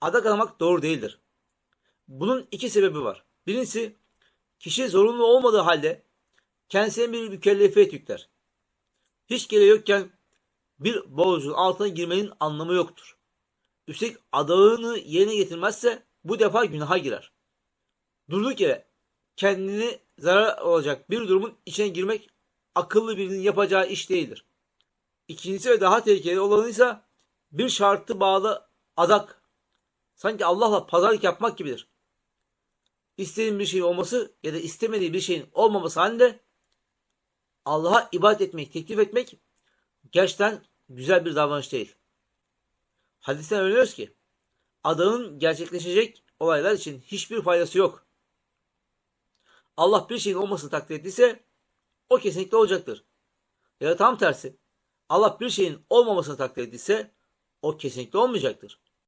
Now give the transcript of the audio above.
adak adamak doğru değildir. Bunun iki sebebi var. Birincisi kişi zorunlu olmadığı halde kendisine bir mükellefiyet yükler. Hiç gereği yokken bir borcun altına girmenin anlamı yoktur. Üstelik adağını yerine getirmezse bu defa günaha girer. Durduk yere kendini zarar olacak bir durumun içine girmek akıllı birinin yapacağı iş değildir. İkincisi ve daha tehlikeli olanı ise bir şartı bağlı adak. Sanki Allah'la pazarlık yapmak gibidir. İstediğin bir şeyin olması ya da istemediği bir şeyin olmaması halinde Allah'a ibadet etmek, teklif etmek gerçekten güzel bir davranış değil. Hadisten öğreniyoruz ki adağın gerçekleşecek olaylar için hiçbir faydası yok. Allah bir şeyin olmasını takdir ettiyse o kesinlikle olacaktır. Ya da tam tersi Allah bir şeyin olmamasını takdir ettiyse o kesinlikle olmayacaktır.